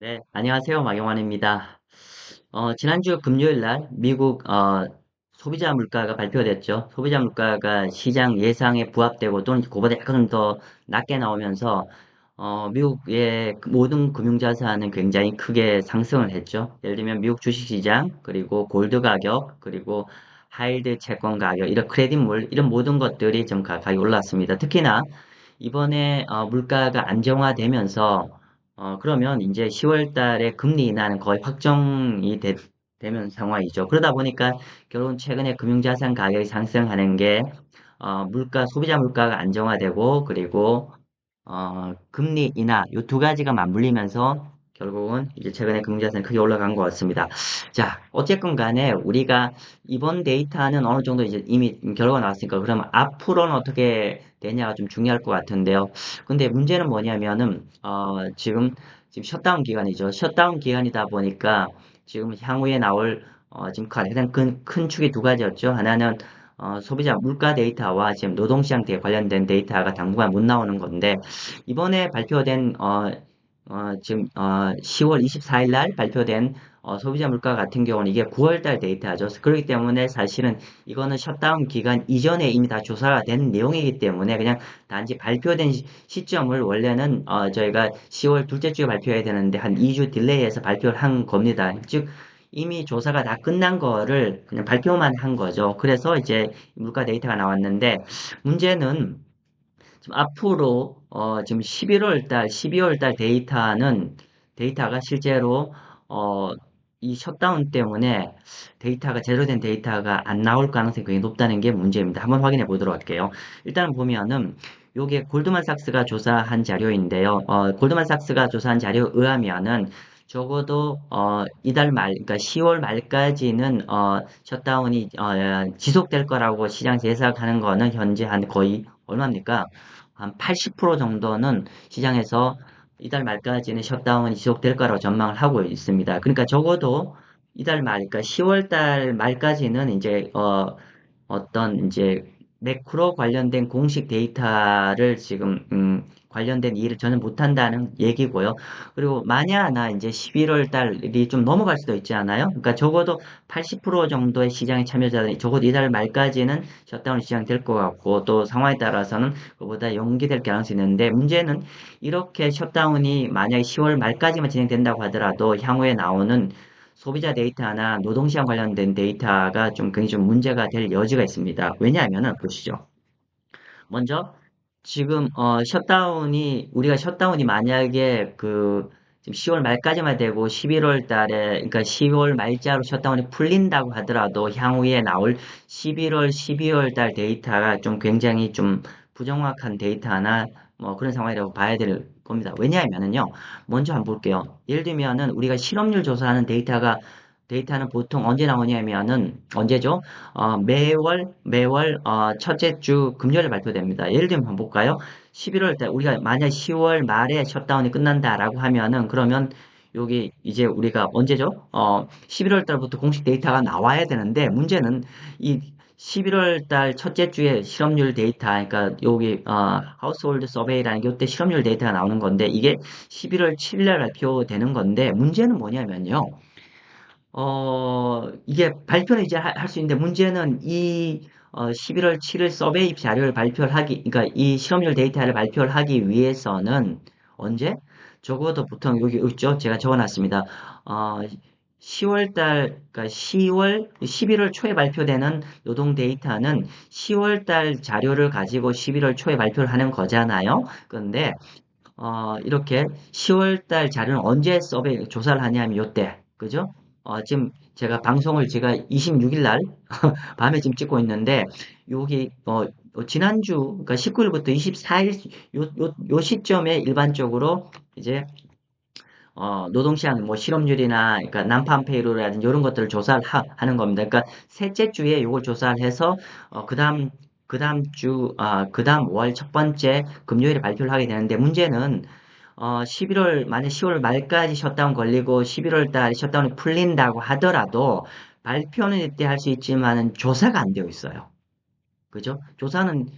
네, 안녕하세요. 마경환입니다. 어, 지난주 금요일 날 미국 어, 소비자 물가가 발표됐죠. 소비자 물가가 시장 예상에 부합되고 또는 그보다 약간 더 낮게 나오면서 어, 미국의 모든 금융자산은 굉장히 크게 상승을 했죠. 예를 들면 미국 주식시장, 그리고 골드 가격, 그리고 하이드 채권 가격, 이런 크레딧물, 이런 모든 것들이 좀 가- 가격이 올랐습니다. 특히나 이번에 어, 물가가 안정화되면서 어, 그러면 이제 10월 달에 금리 인하는 거의 확정이 되, 면 상황이죠. 그러다 보니까 결국은 최근에 금융자산 가격이 상승하는 게 어, 물가, 소비자 물가가 안정화되고 그리고 어, 금리 인하 이두 가지가 맞물리면서 결국은 이제 최근에 금융자산이 크게 올라간 것 같습니다. 자, 어쨌건 간에 우리가 이번 데이터는 어느 정도 이제 이미 결과가 나왔으니까 그러면 앞으로는 어떻게 되냐가 좀 중요할 것 같은데요. 근데 문제는 뭐냐면은 어, 지금 지금 셧다운 기간이죠. 셧다운 기간이다 보니까 지금 향후에 나올 어, 지금 가장 큰, 큰 축이 두 가지였죠. 하나는 어, 소비자 물가 데이터와 지금 노동시장 에 관련된 데이터가 당분간 못 나오는 건데 이번에 발표된 어, 어, 지금 어, 10월 24일 날 발표된 어, 소비자 물가 같은 경우는 이게 9월 달 데이터죠. 그렇기 때문에 사실은 이거는 셧다운 기간 이전에 이미 다 조사가 된 내용이기 때문에 그냥 단지 발표된 시, 시점을 원래는 어, 저희가 10월 둘째 주에 발표해야 되는데 한 2주 딜레이해서 발표를 한 겁니다. 즉 이미 조사가 다 끝난 거를 그냥 발표만 한 거죠. 그래서 이제 물가 데이터가 나왔는데 문제는 지금 앞으로 어 지금 11월 달, 12월 달 데이터는 데이터가 실제로 어 이 셧다운 때문에 데이터가 제로 된 데이터가 안 나올 가능성이 굉장히 높다는 게 문제입니다. 한번 확인해 보도록 할게요. 일단 보면은 요게 골드만삭스가 조사한 자료인데요. 어, 골드만삭스가 조사한 자료에 의하면은 적어도 어, 이달 말, 그러니까 10월 말까지는 어, 셧다운이 어, 지속될 거라고 시장에서 예상하는 거는 현재 한 거의 얼마입니까? 한 80% 정도는 시장에서 이달 말까지는 셧다운이 지속될 거라고 전망을 하고 있습니다. 그러니까 적어도 이달 말, 그러니까 10월 달 말까지는 이제 어, 어떤 이제 매크로 관련된 공식 데이터를 지금 음, 관련된 일을 저는 못한다는 얘기고요. 그리고 만약 나 이제 11월 달이 좀 넘어갈 수도 있지 않아요? 그러니까 적어도 80% 정도의 시장의 참여자들이 적어도 이달 말까지는 셧다운 시장 될 것 같고 또 상황에 따라서는 그보다 연기될 가능성이 있는데 문제는 이렇게 셧다운이 만약에 10월 말까지만 진행된다고 하더라도 향후에 나오는 소비자 데이터나 노동시장 관련된 데이터가 좀 굉장히 좀 문제가 될 여지가 있습니다. 왜냐하면은 보시죠. 먼저 지금 어 셧다운이 우리가 셧다운이 만약에 그 지금 10월 말까지만 되고 11월 달에 그러니까 10월 말자로 셧다운이 풀린다고 하더라도 향후에 나올 11월, 12월 달 데이터가 좀 굉장히 좀 부정확한 데이터나 뭐 그런 상황이라고 봐야 될 겁니다. 왜냐하면은요. 먼저 한번 볼게요. 예를 들면은 우리가 실업률 조사하는 데이터가 데이터는 보통 언제 나오냐면은 언제죠? 어, 매월 매월 어, 첫째 주 금요일에 발표됩니다. 예를 들면 한번 볼까요? 11월 달 우리가 만약 10월 말에 셧다운이 끝난다라고 하면은 그러면 여기 이제 우리가 언제죠? 어, 11월 달부터 공식 데이터가 나와야 되는데 문제는 이 11월 달 첫째 주에 실업률 데이터, 그러니까 여기 어, 하우스홀드 서베이라는 게 이때 실업률 데이터가 나오는 건데 이게 11월 7일 날 발표되는 건데 문제는 뭐냐면요. 어, 이게 발표는 이제 할 수 있는데 문제는 이 어, 11월 7일 서베이 자료를 발표를 하기, 그러니까 이 실업률 데이터를 발표를 하기 위해서는 언제? 적어도 보통 여기 있죠? 제가 적어놨습니다. 어, 10월 달, 그러니까 10월, 11월 초에 발표되는 노동 데이터는 10월 달 자료를 가지고 11월 초에 발표를 하는 거잖아요. 그런데 어, 이렇게 10월 달 자료는 언제 서베이 조사를 하냐면 요때, 그죠? 어, 지금 제가 방송을 제가 26일 날 밤에 지금 찍고 있는데 여기 어, 어, 지난주 그러니까 19일부터 24일 요, 요, 요 시점에 일반적으로 이제 어, 노동시장 뭐 실업률이나 그러니까 난판 페이로라든지 이런 것들을 조사를 하, 는 겁니다. 그러니까 셋째 주에 요걸 조사를 해서 어, 그다음 그다음 주 아, 그다음 월 첫 번째 금요일에 발표를 하게 되는데 문제는 어, 11월, 만약 10월 말까지 셧다운 걸리고 11월 달 셧다운이 풀린다고 하더라도 발표는 이때 할 수 있지만은 조사가 안 되어 있어요. 그죠? 조사는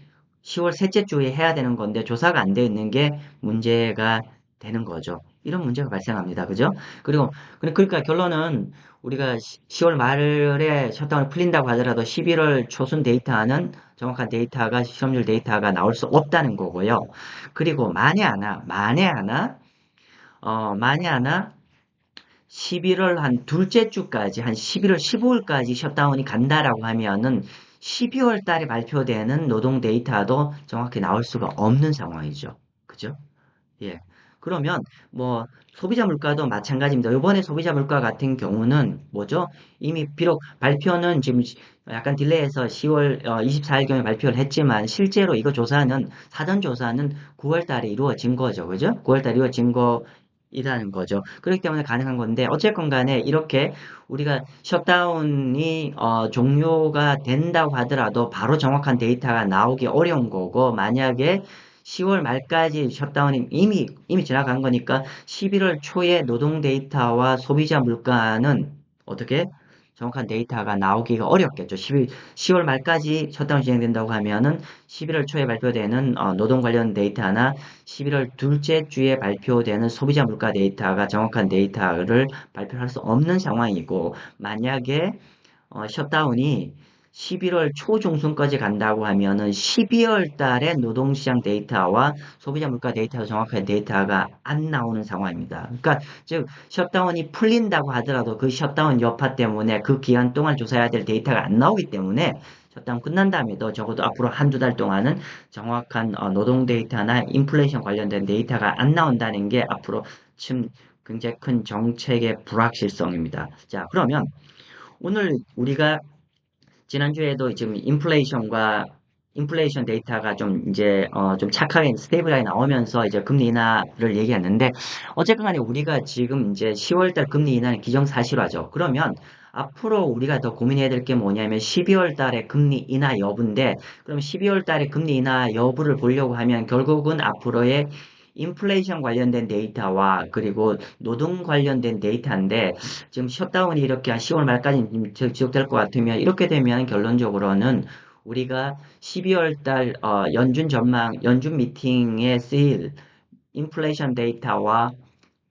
10월 셋째 주에 해야 되는 건데 조사가 안 되어 있는 게 문제가 되는 거죠. 이런 문제가 발생합니다. 그죠? 그리고 그러니까 결론은 우리가 10월 말에 셧다운이 풀린다고 하더라도 11월 초순 데이터는 정확한 데이터가 실험률 데이터가 나올 수 없다는 거고요. 그리고 만에 하나 만에 하나 어 만에 하나 11월 한 둘째 주까지 한 11월 15일까지 셧다운이 간다라고 하면은 12월 달에 발표되는 노동 데이터도 정확히 나올 수가 없는 상황이죠. 그죠? 예. 그러면 뭐 소비자 물가도 마찬가지입니다. 이번에 소비자 물가 같은 경우는 뭐죠? 이미 비록 발표는 지금 약간 딜레이해서 10월 24일경에 발표를 했지만 실제로 이거 조사는 사전 조사는 9월 달에 이루어진 거죠. 그죠? 9월 달에 이루어진 거 이라는 거죠. 그렇기 때문에 가능한 건데 어쨌건 간에 이렇게 우리가 셧다운이 어, 종료가 된다고 하더라도 바로 정확한 데이터가 나오기 어려운 거고 만약에 10월 말까지 셧다운이 이미 이미 지나간 거니까 11월 초에 노동 데이터와 소비자 물가는 어떻게 정확한 데이터가 나오기가 어렵겠죠. 10, 10월 말까지 셧다운 진행된다고 하면은 11월 초에 발표되는 어, 노동 관련 데이터나 11월 둘째 주에 발표되는 소비자 물가 데이터가 정확한 데이터를 발표할 수 없는 상황이고 만약에 어, 셧다운이 11월 초중순까지 간다고 하면은 12월 달에 노동시장 데이터와 소비자 물가 데이터 정확한 데이터가 안 나오는 상황입니다. 그러니까 즉 셧다운이 풀린다고 하더라도 그 셧다운 여파 때문에 그 기간 동안 조사해야 될 데이터가 안 나오기 때문에 셧다운 끝난 다음에도 적어도 앞으로 한두 달 동안은 정확한 어, 노동 데이터나 인플레이션 관련된 데이터가 안 나온다는 게 앞으로 지금 굉장히 큰 정책의 불확실성입니다. 자, 그러면 오늘 우리가 지난주에도 지금 인플레이션과 인플레이션 데이터가 좀 이제 어 좀 착하게 스테이블하게 나오면서 이제 금리 인하를 얘기했는데 어쨌건 간에 우리가 지금 이제 10월 달 금리 인하는 기정사실화죠. 그러면 앞으로 우리가 더 고민해야 될 게 뭐냐면 12월 달에 금리 인하 여부인데 그럼 12월 달에 금리 인하 여부를 보려고 하면 결국은 앞으로의 인플레이션 관련된 데이터와 그리고 노동 관련된 데이터인데 지금 셧다운이 이렇게 한 10월 말까지 지속될 것 같으면 이렇게 되면 결론적으로는 우리가 12월 달 어, 연준 전망, 연준 미팅에 쓰일 인플레이션 데이터와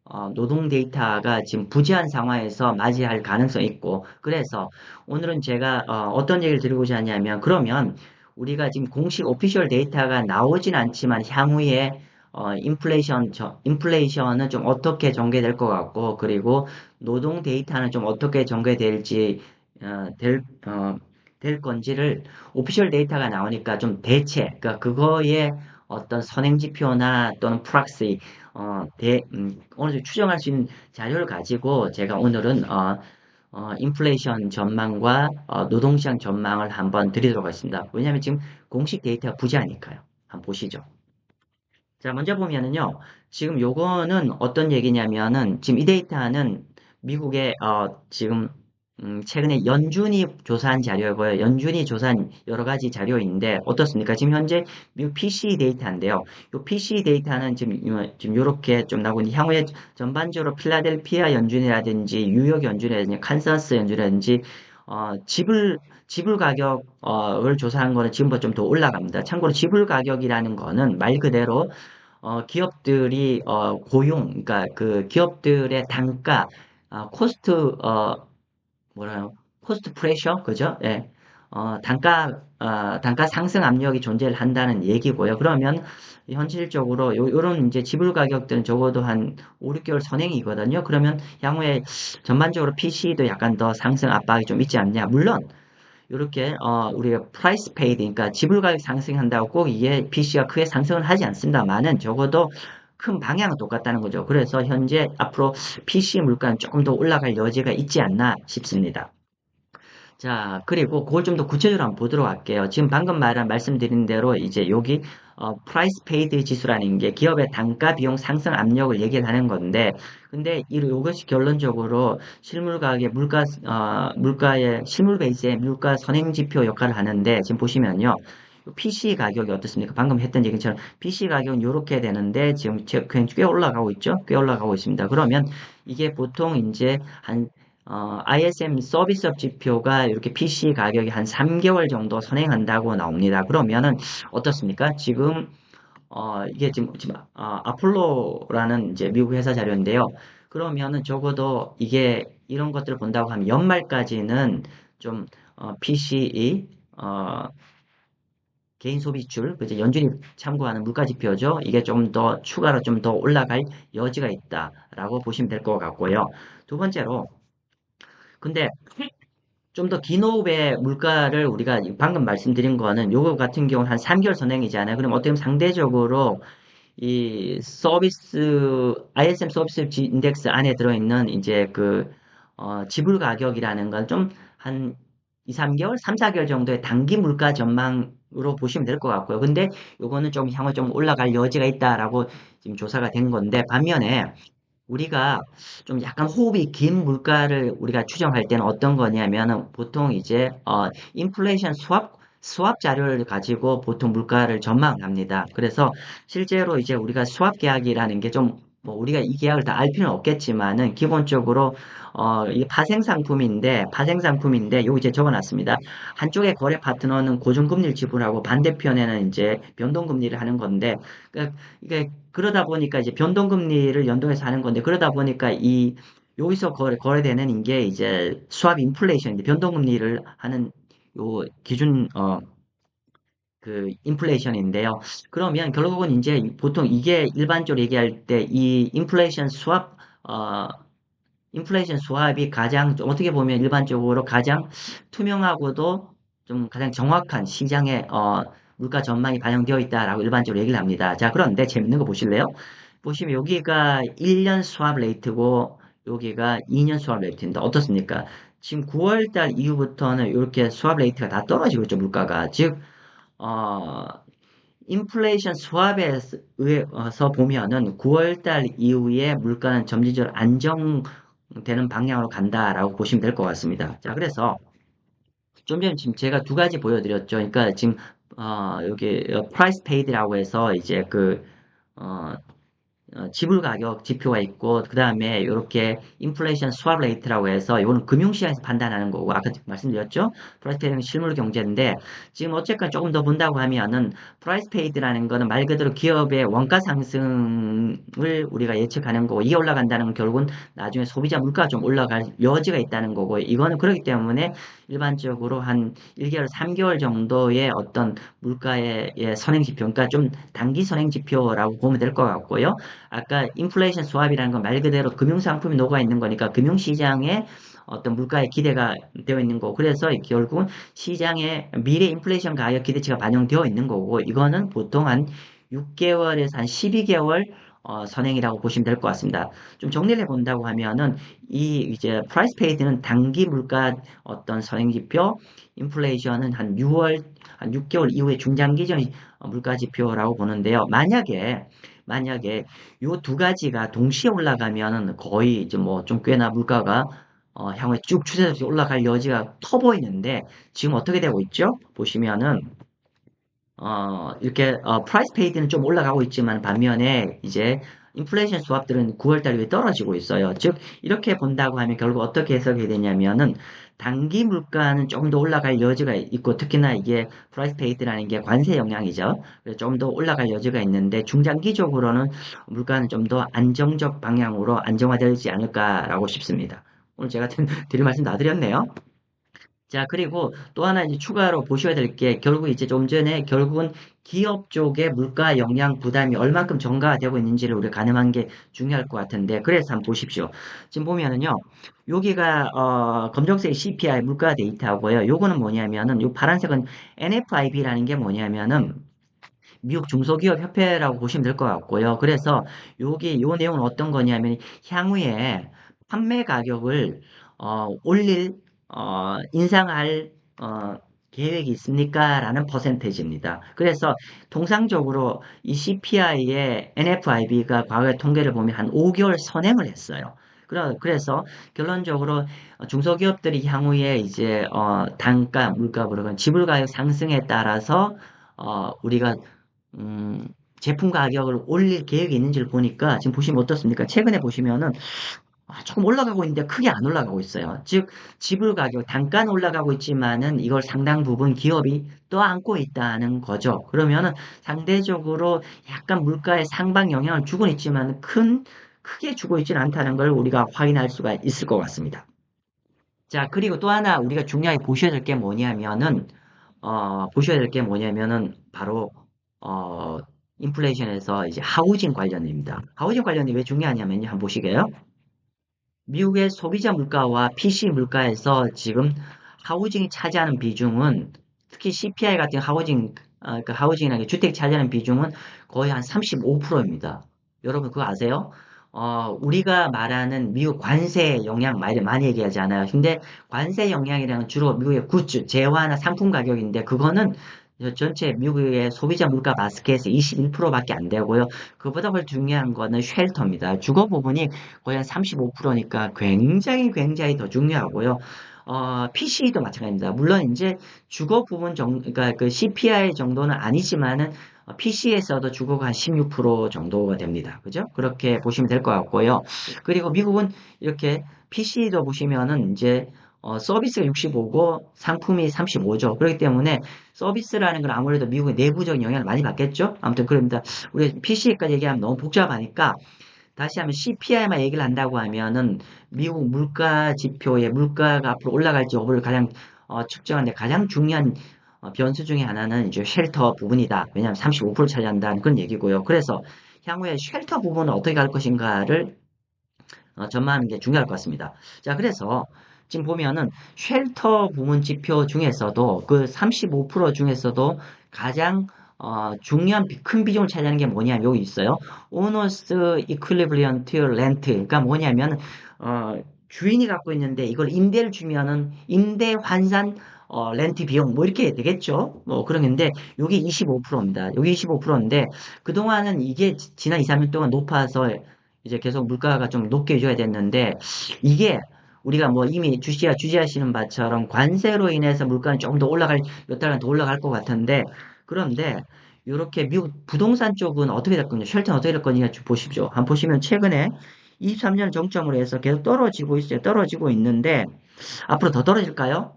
어, 노동 데이터가 지금 부재한 상황에서 맞이할 가능성이 있고 그래서 오늘은 제가 어, 떤 얘기를 드리고자 하냐면 그러면 우리가 지금 공식 오피셜 데이터가 나오진 않지만 향후에 어, 인플레이션, 저, 인플레이션은 좀 어떻게 전개될 것 같고, 그리고 노동 데이터는 좀 어떻게 전개될지, 어, 될, 어, 될 건지를 오피셜 데이터가 나오니까 좀 대체, 그러니까 그거에 어떤 선행 지표나 또는 프락시, 어, 대, 음, 어느 정도 추정할 수 있는 자료를 가지고 제가 오늘은, 어, 어, 인플레이션 전망과 어, 노동시장 전망을 한번 드리도록 하겠습니다. 왜냐하면 지금 공식 데이터가 부재하니까요. 한번 보시죠. 자, 먼저 보면은요. 지금 요거는 어떤 얘기냐면은 지금 이 데이터는 미국의 어, 지금 음, 최근에 연준이 조사한 자료고요. 연준이 조사한 여러 가지 자료인데 어떻습니까? 지금 현재 미국 PC 데이터인데요. 이 PC 데이터는 지금 지금 이렇게 좀 나오고 있는데 향후에 전반적으로 필라델피아 연준이라든지 뉴욕 연준이라든지 칸사스 연준이라든지 어, 지불 지불 가격을 조사한 거는 지금보다 좀 더 올라갑니다. 참고로 지불 가격이라는 거는 말 그대로 어, 기업들이 어, 고용, 그러니까 그 기업들의 단가, 어, 코스트, 어, 뭐라요? 코스트 프레셔, 그죠? 예. 어, 단가, 어, 단가 상승 압력이 존재를 한다는 얘기고요. 그러면 현실적으로 요, 요런 이제 지불 가격들은 적어도 한 5, 6개월 선행이거든요. 그러면 향후에 전반적으로 PC도 약간 더 상승 압박이 좀 있지 않냐. 물론, 이렇게 어, 우리가 프라이스 페이드, 그러니까 지불 가격 상승한다고 꼭 이게 PC가 크게 상승을 하지 않습니다만은 적어도 큰 방향은 똑같다는 거죠. 그래서 현재 앞으로 PC 물가는 조금 더 올라갈 여지가 있지 않나 싶습니다. 자, 그리고 그걸 좀 더 구체적으로 한번 보도록 할게요. 지금 방금 말한 말씀드린 대로 이제 여기 어, 프라이스 페이드 지수라는 게 기업의 단가 비용 상승 압력을 얘기를 하는 건데 근데 이것이 결론적으로 실물 가격의 물가 어, 물가의 실물 베이스의 물가 선행 지표 역할을 하는데 지금 보시면요. PC 가격이 어떻습니까? 방금 했던 얘기처럼 PC 가격은 이렇게 되는데 지금 꽤 올라가고 있죠? 꽤 올라가고 있습니다. 그러면 이게 보통 이제 한 어, ISM 서비스업 지표가 이렇게 PC 가격이 한 3개월 정도 선행한다고 나옵니다. 그러면은 어떻습니까? 지금 어, 이게 지금, 지금, 아, 아폴로라는 이제 미국 회사 자료인데요. 그러면은 적어도 이게 이런 것들을 본다고 하면 연말까지는 좀, 어, PCE, 어, 개인 소비출, 그죠? 연준이 참고하는 물가 지표죠. 이게 좀 더 추가로 좀 더 올라갈 여지가 있다라고 보시면 될 것 같고요. 두 번째로, 근데 좀 더 긴 호흡의 물가를 우리가 방금 말씀드린 거는 요거 같은 경우는 한 3개월 선행이잖아요. 그럼 어떻게 보면 상대적으로 이 서비스, ISM 서비스 인덱스 안에 들어있는 이제 그, 어, 지불 가격이라는 건 좀 한 2, 3개월, 3, 4개월 정도의 단기 물가 전망으로 보시면 될 것 같고요. 근데 요거는 좀 향후 좀 올라갈 여지가 있다라고 지금 조사가 된 건데, 반면에 우리가 좀 약간 호흡이 긴 물가를 우리가 추정할 때는 어떤 거냐면은 보통 이제 어 인플레이션 수합 수합 자료를 가지고 보통 물가를 전망합니다. 그래서 실제로 이제 우리가 수합 계약이라는 게좀 뭐 우리가 이 계약을 다 알 필요는 없겠지만은 기본적으로 어 이게 파생 상품인데 파생 상품인데 여기 이제 적어놨습니다. 한쪽의 거래 파트너는 고정금리를 지불하고 반대편에는 이제 변동금리를 하는 건데 그러니까 이게 그러다 보니까 이제 변동금리를 연동해서 하는 건데 그러다 보니까 이 여기서 거래, 거래되는 게 이제 수합 인플레이션인데 변동금리를 하는 요 기준 어 그 인플레이션인데요. 그러면 결국은 이제 보통 이게 일반적으로 얘기할 때 이 인플레이션 수합 어 인플레이션 수합이 가장 좀 어떻게 보면 일반적으로 가장 투명하고도 좀 가장 정확한 시장의 어 물가 전망이 반영되어 있다라고 일반적으로 얘기를 합니다. 자, 그런데 재밌는 거 보실래요? 보시면 여기가 1년 수합 레이트고 여기가 2년 수합 레이트입니다. 어떻습니까? 지금 9월 달 이후부터는 이렇게 수합 레이트가 다 떨어지고 있죠, 물가가. 즉, 어, 인플레이션 수합에 의해서 보면은 9월 달 이후에 물가는 점진적으로 안정되는 방향으로 간다라고 보시면 될 것 같습니다. 자, 그래서 좀 전에 지금 제가 두 가지 보여드렸죠. 그러니까 지금 어, 여기 프라이스 페이드라고 해서 이제 그 어, 어, 지불 가격 지표가 있고 그 다음에 이렇게 인플레이션 스왑 레이트라고 해서 이거는 금융시장에서 판단하는 거고 아까 말씀드렸죠 프라이스 페이드는 실물 경제인데 지금 어쨌건 조금 더 본다고 하면은 프라이스 페이드라는 거는 말 그대로 기업의 원가 상승을 우리가 예측하는 거고 이게 올라간다는 건 결국은 나중에 소비자 물가가 좀 올라갈 여지가 있다는 거고 이거는 그렇기 때문에 일반적으로 한 1개월, 3개월 정도의 어떤 물가의 선행 지표 그러니까 좀 단기 선행 지표라고 보면 될 것 같고요. 아까 인플레이션 스왑이라는 건 말 그대로 금융상품이 녹아 있는 거니까 금융시장에 어떤 물가의 기대가 되어 있는 거고 그래서 결국은 시장에 미래 인플레이션 가격 기대치가 반영되어 있는 거고 이거는 보통 한 6개월에서 한 12개월 어, 선행이라고 보시면 될 것 같습니다. 좀 정리를 해본다고 하면은 이 이제 프라이스 페이드는 단기 물가 어떤 선행 지표, 인플레이션은 한 6월 한 6개월 이후에 중장기적 물가 지표라고 보는데요. 만약에 만약에 요 두 가지가 동시에 올라가면은 거의 이제 뭐 좀 꽤나 물가가 어, 향후에 쭉 추세돼서 올라갈 여지가 커 보이는데 지금 어떻게 되고 있죠? 보시면은 어, 이렇게 어, 프라이스 페이드는 좀 올라가고 있지만 반면에 이제 인플레이션 수합들은 9월 달에 떨어지고 있어요. 즉 이렇게 본다고 하면 결국 어떻게 해석이 되냐면은 단기 물가는 조금 더 올라갈 여지가 있고 특히나 이게 프라이스 페이드라는 게 관세 영향이죠. 좀 더 올라갈 여지가 있는데 중장기적으로는 물가는 좀 더 안정적 방향으로 안정화되지 않을까라고 싶습니다. 오늘 제가 드릴 말씀 다 드렸네요. 자, 그리고 또 하나 이제 추가로 보셔야 될 게 결국 이제 좀 전에 결국은 기업 쪽의 물가 영향 부담이 얼만큼 전가가 되고 있는지를 우리가 가늠한 게 중요할 것 같은데 그래서 한번 보십시오. 지금 보면은요. 여기가 어, 검정색 CPI 물가 데이터고요. 요거는 뭐냐면은 요 파란색은 NFIB라는 게 뭐냐면은 미국 중소기업 협회라고 보시면 될 것 같고요. 그래서 여기 요 내용은 어떤 거냐면 향후에 판매 가격을 어, 올릴 어, 인상할 어, 계획이 있습니까? 라는 퍼센테이지입니다. 그래서 통상적으로 이 CPI의 NFIB가 과거의 통계를 보면 한 5개월 선행을 했어요. 그래서 결론적으로 중소기업들이 향후에 이제 어, 단가, 물가, 그러건 지불 가격 상승에 따라서 어, 우리가 음, 제품 가격을 올릴 계획이 있는지를 보니까 지금 보시면 어떻습니까? 최근에 보시면은 아, 조금 올라가고 있는데 크게 안 올라가고 있어요. 즉 지불 가격 단가는 올라가고 있지만은 이걸 상당 부분 기업이 떠안고 있다는 거죠. 그러면은 상대적으로 약간 물가에 상방 영향을 주고는 있지만 큰 크게 주고 있지는 않다는 걸 우리가 확인할 수가 있을 것 같습니다. 자, 그리고 또 하나 우리가 중요하게 보셔야 될 게 뭐냐면은 어, 보셔야 될 게 뭐냐면은 바로 어, 인플레이션에서 이제 하우징 관련입니다. 하우징 관련이 왜 중요하냐면요. 한번 보시게요. 미국의 소비자 물가와 PC 물가에서 지금 하우징이 차지하는 비중은 특히 CPI 같은 하우징, 어, 그 하우징이나 주택 차지하는 비중은 거의 한 35%입니다. 여러분 그거 아세요? 어, 우리가 말하는 미국 관세 영향 많이, 많이 얘기하지 않아요. 근데 관세 영향이라는 주로 미국의 굿즈, 재화나 상품 가격인데 그거는 전체 미국의 소비자 물가 바스켓에서 21%밖에 안 되고요. 그보다 더 중요한 거는 쉘터입니다. 주거 부분이 거의 한 35%니까 굉장히 굉장히 더 중요하고요. 어, PC도 마찬가지입니다. 물론 이제 주거 부분 정, 그러니까 그 CPI 정도는 아니지만은 PC에서도 주거가 한 16% 정도가 됩니다. 그죠? 그렇게 보시면 될 것 같고요. 그리고 미국은 이렇게 PC도 보시면은 이제 어, 서비스가 65고 상품이 35죠. 그렇기 때문에 서비스라는 건 아무래도 미국의 내부적인 영향을 많이 받겠죠. 아무튼 그럽니다. 우리 PC까지 얘기하면 너무 복잡하니까 다시 하면 CPI만 얘기를 한다고 하면은 미국 물가 지표의 물가가 앞으로 올라갈지 여부를 가장 어, 측정하는데 가장 중요한 어, 변수 중에 하나는 이제 쉘터 부분이다. 왜냐하면 35%를 차지한다는 그런 얘기고요. 그래서 향후에 쉘터 부분은 어떻게 갈 것인가를 어, 전망하는 게 중요할 것 같습니다. 자, 그래서 지금 보면은 쉘터 부문 지표 중에서도 그 35% 중에서도 가장 어, 중요한 비- 큰 비중을 차지하는 게 뭐냐면 여기 있어요. 오너스 이퀄리브리언트 렌트. 그러니까 뭐냐면 어, 주인이 갖고 있는데 이걸 임대를 주면은 임대 환산 어, 렌트 비용 뭐 이렇게 되겠죠. 뭐 그런 건데 여기 25%입니다. 여기 25%인데 그동안은 이게 지- 지난 2, 3년 동안 높아서 이제 계속 물가가 좀 높게 유지가 됐는데 이게 우리가 뭐 이미 주시하, 주지하시는 바처럼 관세로 인해서 물가는 조금 더 올라갈, 몇 달간 더 올라갈 것 같은데, 그런데 이렇게 미국 부동산 쪽은 어떻게 될 거냐, 쉘터는 어떻게 될 거냐 좀 보십시오. 한번 보시면 최근에 23년 정점으로 해서 계속 떨어지고 있어요. 떨어지고 있는데, 앞으로 더 떨어질까요?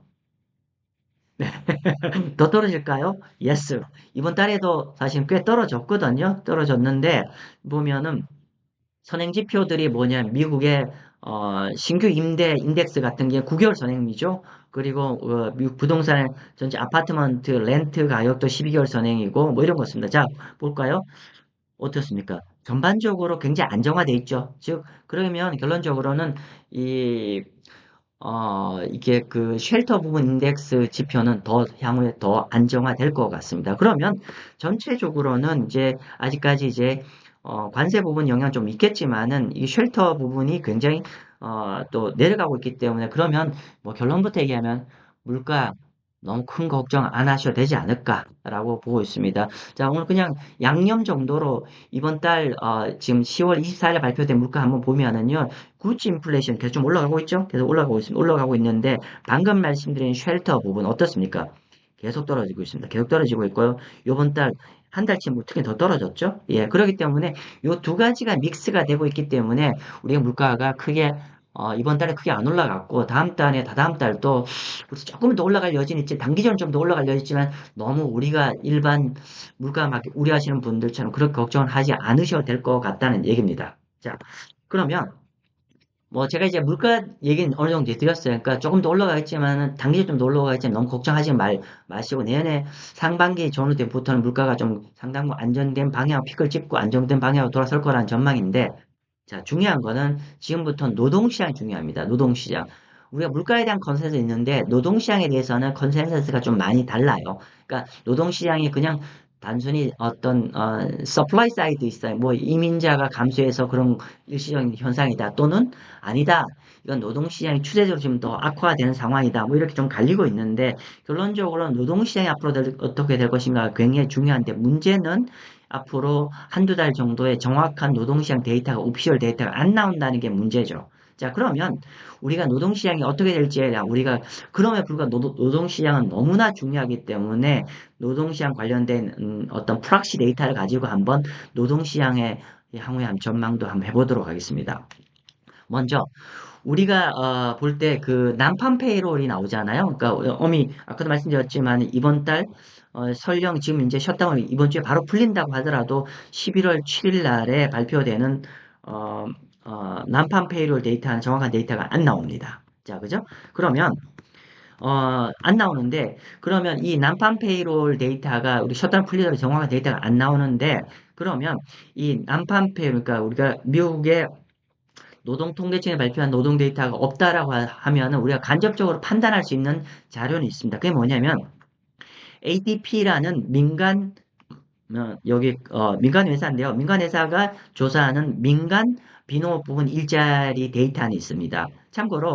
더 떨어질까요? 예스. 이번 달에도 사실 꽤 떨어졌거든요. 떨어졌는데, 보면은, 선행지표들이 뭐냐, 미국의 어, 신규 임대 인덱스 같은 게 9개월 선행이죠. 그리고 어, 미국 부동산 전체 아파트먼트 렌트 가격도 12개월 선행이고 뭐 이런 것입니다. 자, 볼까요? 어떻습니까? 전반적으로 굉장히 안정화돼 있죠. 즉, 그러면 결론적으로는 이 어, 이게 그 쉘터 부분 인덱스 지표는 더 향후에 더 안정화될 것 같습니다. 그러면 전체적으로는 이제 아직까지 이제 어, 관세 부분 영향 좀 있겠지만은 이 쉘터 부분이 굉장히 어, 또 내려가고 있기 때문에 그러면 뭐 결론부터 얘기하면 물가 너무 큰 걱정 안 하셔도 되지 않을까라고 보고 있습니다. 자, 오늘 그냥 양념 정도로 이번 달 어, 지금 10월 24일에 발표된 물가 한번 보면은요. 구치 인플레이션 계속 좀 올라가고 있죠? 계속 올라가고 있습니다. 올라가고 있는데 방금 말씀드린 쉘터 부분 어떻습니까? 계속 떨어지고 있습니다. 계속 떨어지고 있고요. 이번 달 한 달치 뭐 특히 더 떨어졌죠? 예, 그렇기 때문에 이 두 가지가 믹스가 되고 있기 때문에 우리가 물가가 크게 어, 이번 달에 크게 안 올라갔고 다음 달에 다다음 달도 그래서 조금 더 올라갈 여지는 있지 단기적으로 좀 더 올라갈 여지 있지만 너무 우리가 일반 물가 막 우려하시는 분들처럼 그렇게 걱정을 하지 않으셔도 될 것 같다는 얘기입니다. 자, 그러면 뭐 제가 이제 물가 얘기는 어느 정도 드렸어요. 그러니까 조금 더 올라가겠지만은 단기적으로 좀 더 올라가겠지만 너무 걱정하지 말 마시고 내년에 상반기 전후 때부터는 물가가 좀 상당 부 안정된 방향 피크를 찍고 안정된 방향으로 돌아설 거라는 전망인데 자 중요한 거는 지금부터 노동시장이 중요합니다. 노동시장. 우리가 물가에 대한 컨센서스 있는데 노동시장에 대해서는 컨센서스가 좀 많이 달라요. 그러니까 노동시장이 그냥 단순히 어떤 어, 서플라이 사이드 있어요. 뭐 이민자가 감소해서 그런 일시적인 현상이다. 또는 아니다. 이건 노동시장이 추세적으로 지금 더 악화되는 상황이다. 뭐 이렇게 좀 갈리고 있는데 결론적으로 노동시장이 앞으로 될- 어떻게 될 것인가 굉장히 중요한데 문제는 앞으로 한두 달 정도의 정확한 노동시장 데이터가 오피셜 데이터가 안 나온다는 게 문제죠. 자, 그러면 우리가 노동시장이 어떻게 될지에 대한 우리가 그럼에 불구하고 노- 노동시장은 너무나 중요하기 때문에 노동시장 관련된 음, 어떤 프락시 데이터를 가지고 한번 노동시장의 향후의 한 전망도 한번 해보도록 하겠습니다. 먼저 우리가 어, 볼 때 그 난판 페이롤이 나오잖아요. 그러니까 어미 아까도 말씀드렸지만 이번 달 어, 설령 지금 이제 셧다운 이번 주에 바로 풀린다고 하더라도 11월 7일 날에 발표되는 어, 어, 난판 페이롤 데이터는 정확한 데이터가 안 나옵니다. 자, 그죠? 그러면 어, 안 나오는데 그러면 이 난판 페이롤 데이터가 우리 셧다운 풀리더라도 정확한 데이터가 안 나오는데 그러면 이 난판 페이롤 그러니까 우리가 미국의 노동통계청에 발표한 노동 데이터가 없다라고 하면은 우리가 간접적으로 판단할 수 있는 자료는 있습니다. 그게 뭐냐면 ADP라는 민간 어, 여기 어, 민간 회사인데요. 민간 회사가 조사하는 민간 비농업 부분 일자리 데이터는 있습니다. 참고로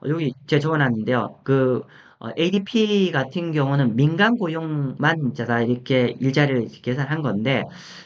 어, 여기 제가 적어놨는데요. 그 어, ADP 같은 경우는 민간 고용만 자다 이렇게 일자리를 계산한 건데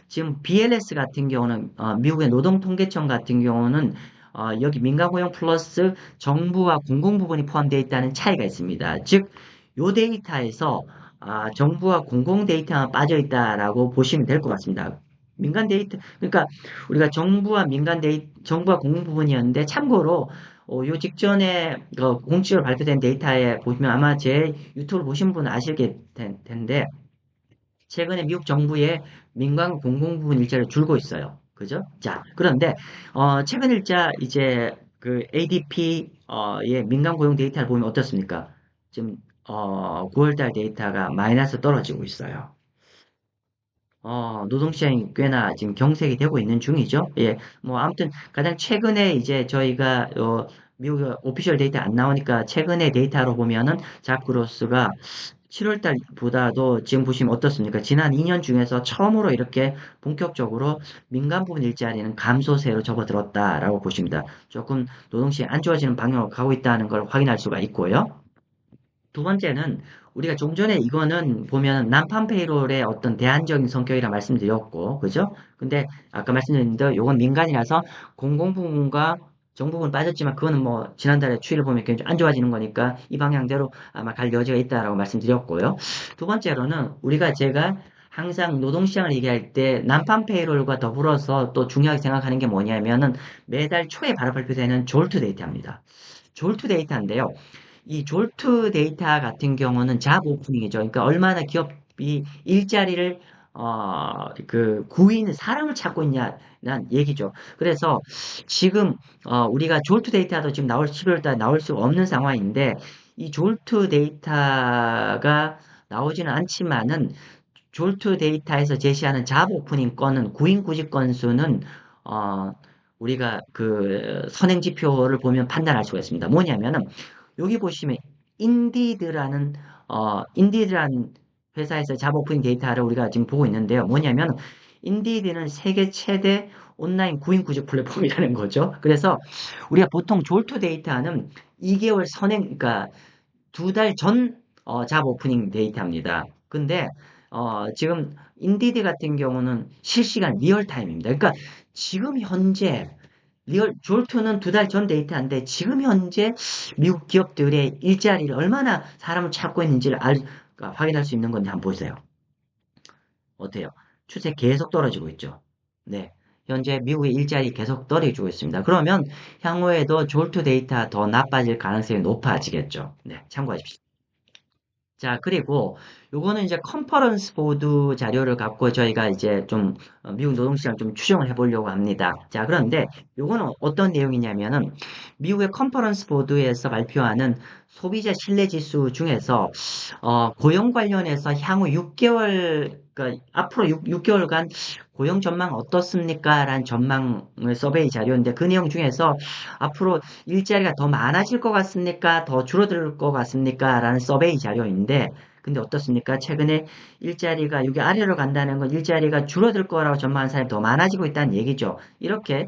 지금 BLS 같은 경우는 어, 미국의 노동통계청 같은 경우는 어, 여기 민간 고용 플러스 정부와 공공 부분이 포함되어 있다는 차이가 있습니다. 즉, 요 데이터에서 아, 정부와 공공 데이터가 빠져 있다라고 보시면 될 것 같습니다. 민간 데이터, 그러니까 우리가 정부와 민간 데이, 정부와 공공 부분이었는데 참고로 어, 요 직전에 그 공식으로 발표된 데이터에 보시면 아마 제 유튜브를 보신 분은 아실게 텐데 최근에 미국 정부의 민간 공공 부분 일자리가 줄고 있어요. 그죠? 자, 그런데 어, 최근 일자 이제 그 ADP의 어, 민간 고용 데이터를 보면 어떻습니까? 지금 어, 9월달 데이터가 마이너스 떨어지고 있어요. 어, 노동시장이 꽤나 지금 경색이 되고 있는 중이죠. 예, 뭐 아무튼 가장 최근에 이제 저희가 어, 미국 오피셜 데이터 안 나오니까 최근의 데이터로 보면은 잡그로스가 7월 달보다도 지금 보시면 어떻습니까? 지난 2년 중에서 처음으로 이렇게 본격적으로 민간 부분 일자리는 감소세로 접어들었다라고 보십니다. 조금 노동시장 안 좋아지는 방향으로 가고 있다는 걸 확인할 수가 있고요. 두 번째는 우리가 좀 전에 이거는 보면 난판 페이롤의 어떤 대안적인 성격이라 말씀드렸고, 그죠? 근데 아까 말씀드렸는데 이건 민간이라서 공공부문과 정부분 빠졌지만 그거는 뭐 지난달에 추이를 보면 굉장히 안 좋아지는 거니까 이 방향대로 아마 갈 여지가 있다라고 말씀드렸고요. 두 번째로는 우리가 제가 항상 노동시장을 얘기할 때 난판 페이롤과 더불어서 또 중요하게 생각하는 게 뭐냐면은 매달 초에 바로 발표되는 졸트 데이터입니다. 졸트 데이터인데요. 이 졸트 데이터 같은 경우는 잡 오프닝이죠. 그러니까 얼마나 기업이 일자리를 어, 그 구인 사람을 찾고 있냐는 얘기죠. 그래서 지금 어, 우리가 졸트 데이터도 지금 나올 12월 달 나올 수 없는 상황인데 이 졸트 데이터가 나오지는 않지만은 졸트 데이터에서 제시하는 잡 오프닝 건은 구인 구직 건수는 어, 우리가 그 선행 지표를 보면 판단할 수가 있습니다. 뭐냐면은 여기 보시면 인디드라는 어, 인디드라는 회사에서 잡 오프닝 데이터를 우리가 지금 보고 있는데요. 뭐냐면 인디드는 세계 최대 온라인 구인 구직 플랫폼이라는 거죠. 그래서 우리가 보통 졸투 데이터는 2개월 선행, 그러니까 두 달 전 어, 잡 오프닝 데이터입니다. 근데 어, 지금 인디드 같은 경우는 실시간 리얼타임입니다. 그러니까 지금 현재 리얼 졸투는 두 달 전 데이터인데 지금 현재 미국 기업들의 일자리를 얼마나 사람을 찾고 있는지를 알, 그러니까 확인할 수 있는 건데 한번 보세요. 어때요? 추세 계속 떨어지고 있죠. 네. 현재 미국의 일자리 계속 떨어지고 있습니다. 그러면 향후에도 졸투 데이터 더 나빠질 가능성이 높아지겠죠. 네, 참고하십시오. 자, 그리고 요거는 이제 컨퍼런스 보드 자료를 갖고 저희가 이제 좀 어, 미국 노동시장 좀 추정을 해보려고 합니다. 자, 그런데 요거는 어떤 내용이냐면은 미국의 컨퍼런스 보드에서 발표하는 소비자 신뢰 지수 중에서 어, 고용 관련해서 향후 6개월 그러니까 앞으로 6, 개월간 고용 전망 어떻습니까? 라는 전망을 서베이 자료인데 그 내용 중에서 앞으로 일자리가 더 많아질 것 같습니까? 더 줄어들 것 같습니까? 라는 서베이 자료인데 근데 어떻습니까? 최근에 일자리가 여기 아래로 간다는 건 일자리가 줄어들 거라고 전망하는 사람이 더 많아지고 있다는 얘기죠. 이렇게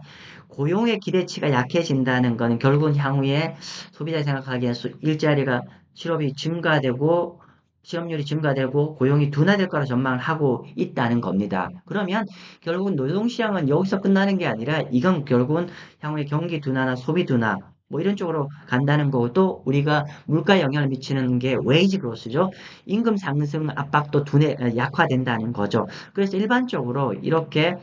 고용의 기대치가 약해진다는 건 결국은 향후에 소비자 생각하기에 일자리가 실업이 증가되고 실업률이 증가되고 고용이 둔화될 거라 전망을 하고 있다는 겁니다. 그러면 결국은 노동시장은 여기서 끝나는 게 아니라 이건 결국은 향후에 경기 둔화나 소비 둔화 뭐 이런 쪽으로 간다는 또 우리가 물가 영향을 미치는 게 웨이지 그로스죠. 임금 상승 압박도 둔해 약화된다는 거죠. 그래서 일반적으로 이렇게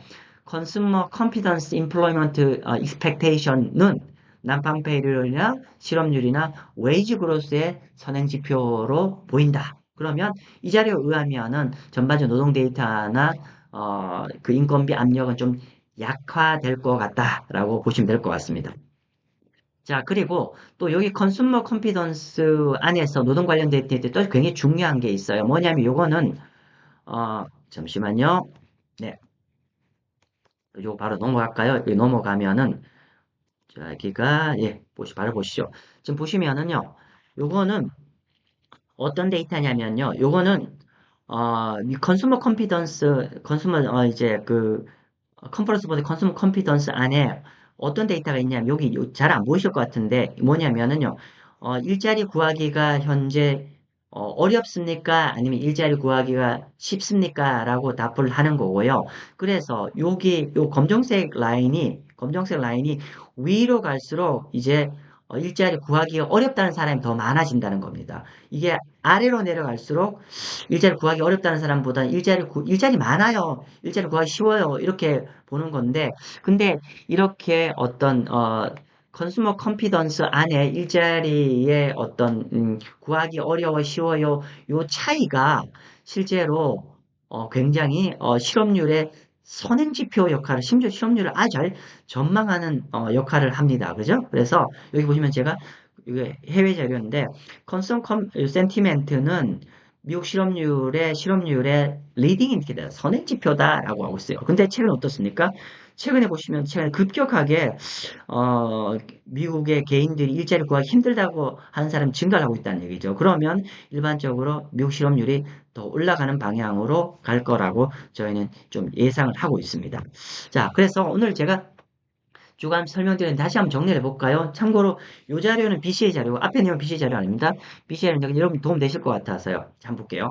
컨슈머 컨피던스 임플로이먼트 익스펙테이션은 난방페이율이나 실업률이나 웨이지 그로스의 선행 지표로 보인다. 그러면 이 자료에 의하면은 전반적 노동 데이터나 어, 그 인건비 압력은 좀 약화될 것 같다라고 보시면 될 것 같습니다. 자, 그리고 또 여기 컨슈머 컨피던스 안에서 노동 관련 데이터에 또 굉장히 중요한 게 있어요. 뭐냐면 요거는 어, 잠시만요. 네. 요 바로 넘어갈까요? 여기 넘어가면은 자, 여기가 예, 보시 바로 보시죠. 지금 보시면은요. 요거는 어떤 데이터냐면요. 요거는 어, 이 컨슈머 컨피던스 컨슈머 어, 이제 그 컨퍼런스 보드 컨슈머 컨피던스 안에 어떤 데이터가 있냐면 여기 잘 안 보이실 것 같은데 뭐냐면은요. 어, 일자리 구하기가 현재 어, 어렵습니까? 아니면 일자리 구하기가 쉽습니까? 라고 답을 하는 거고요. 그래서 여기 요 검정색 라인이 검정색 라인이 위로 갈수록 이제 어, 일자리 구하기가 어렵다는 사람이 더 많아진다는 겁니다. 이게 아래로 내려갈수록 일자리 구하기 어렵다는 사람보다 일자리 구, 일자리 많아요. 일자리 구하기 쉬워요. 이렇게 보는 건데, 근데 이렇게 어떤 어, 컨슈머 컨피던스 안에 일자리의 어떤 음, 구하기 어려워 쉬워요. 요 차이가 실제로 어, 굉장히 어, 실업률의 선행지표 역할을 심지어 실업률을 아주 잘 전망하는 어, 역할을 합니다. 그죠? 그래서 여기 보시면 제가 이게 해외 자료인데 컨썸 센티멘트는 미국 실업률의 실업률의 리딩 인디케이터 선행 지표다라고 하고 있어요. 근데 최근 어떻습니까? 최근에 보시면 최근에 급격하게 어, 미국의 개인들이 일자리 구하기 힘들다고 하는 사람이 증가하고 있다는 얘기죠. 그러면 일반적으로 미국 실업률이 더 올라가는 방향으로 갈 거라고 저희는 좀 예상을 하고 있습니다. 자, 그래서 오늘 제가 주간 설명드린 다시 한번 정리를 해볼까요? 참고로 이 자료는 BCA 자료고 앞에 내용 BCA 자료 아닙니다. BCA는 여러분 도움 되실 것 같아서요. 자, 한번 볼게요.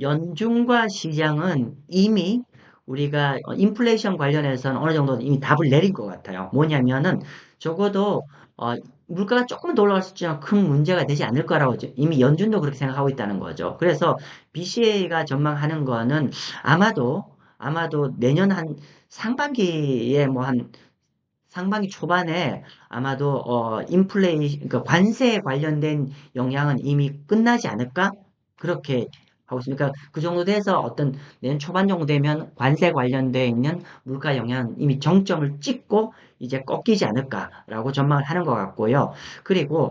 연준과 시장은 이미 우리가 인플레이션 관련해서는 어느 정도 이미 답을 내린 것 같아요. 뭐냐면은 적어도 어, 물가가 조금 더 올라갈 수 있지만 큰 문제가 되지 않을 거라고 이미 연준도 그렇게 생각하고 있다는 거죠. 그래서 BCA가 전망하는 거는 아마도 아마도 내년 한 상반기에 뭐 한 상반기 초반에 아마도 어 인플레이 그러니까 관세에 관련된 영향은 이미 끝나지 않을까? 그렇게 하고 있으니까 그 정도 돼서 어떤 내년 초반 정도 되면 관세 관련되어 있는 물가 영향 이미 정점을 찍고 이제 꺾이지 않을까라고 전망을 하는 것 같고요. 그리고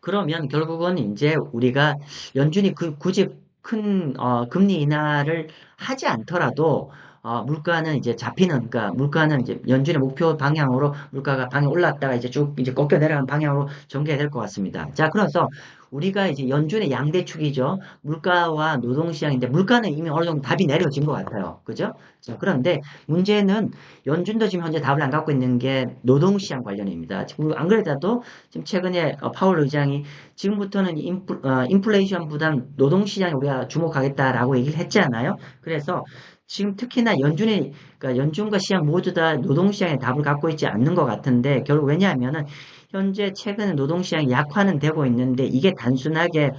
그러면 결국은 이제 우리가 연준이 그 굳이 큰 어, 금리 인하를 하지 않더라도 어, 물가는 이제 잡히는, 그러니까 물가는 이제 연준의 목표 방향으로 물가가 방향 올랐다가 이제 쭉 이제 꺾여 내려가는 방향으로 전개가 될것 같습니다. 자, 그래서 우리가 이제 연준의 양대축이죠. 물가와 노동시장인데 물가는 이미 어느 정도 답이 내려진 것 같아요. 그죠? 자, 그런데 문제는 연준도 지금 현재 답을 안 갖고 있는 게 노동시장 관련입니다. 지금 안 그래도 지금 최근에 어, 파월 의장이 지금부터는 인플, 어, 인플레이션보단 노동시장에 우리가 주목하겠다라고 얘기를 했잖아요. 그래서 지금 특히나 연준의 그러니까 연준과 시장 모두 다 노동시장의 답을 갖고 있지 않는 것 같은데 결국 왜냐하면은 현재 최근에 노동시장이 약화는 되고 있는데 이게 단순하게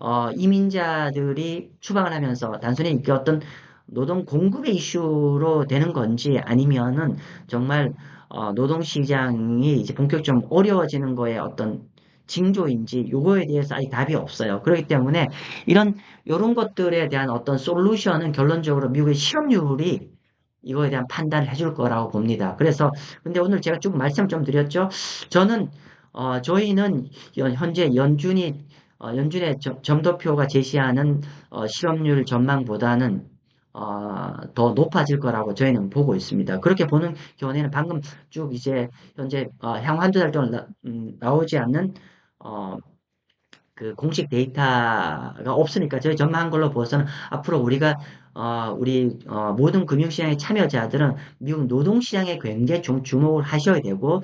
어, 이민자들이 추방을 하면서 단순히 이게 어떤 노동 공급의 이슈로 되는 건지 아니면은 정말 어, 노동시장이 이제 본격적으로 어려워지는 거에 어떤 징조인지 요거에 대해서 아직 답이 없어요. 그렇기 때문에 이런 이런 것들에 대한 어떤 솔루션은 결론적으로 미국의 실업률이 이거에 대한 판단을 해줄 거라고 봅니다. 그래서 근데 오늘 제가 좀 말씀 좀 드렸죠. 저는 어, 저희는 현재 연준이 어, 연준의 점도표가 제시하는 어, 실업률 전망보다는 어, 더 높아질 거라고 저희는 보고 있습니다. 그렇게 보는 경우에는 방금 쭉 이제 현재 어, 향후 한두 달 동안 나, 음, 나오지 않는 어, 그 공식 데이터가 없으니까 저희 전망한 걸로 보서는 앞으로 우리가 어, 우리 어, 모든 금융시장의 참여자들은 미국 노동시장에 굉장히 좀 주목을 하셔야 되고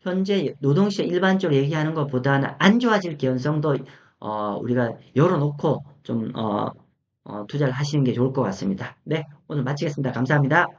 현재 노동시장 일반적으로 얘기하는 것보다는 안 좋아질 개연성도 어, 우리가 열어놓고 좀 어, 어, 투자를 하시는 게 좋을 것 같습니다. 네, 오늘 마치겠습니다. 감사합니다.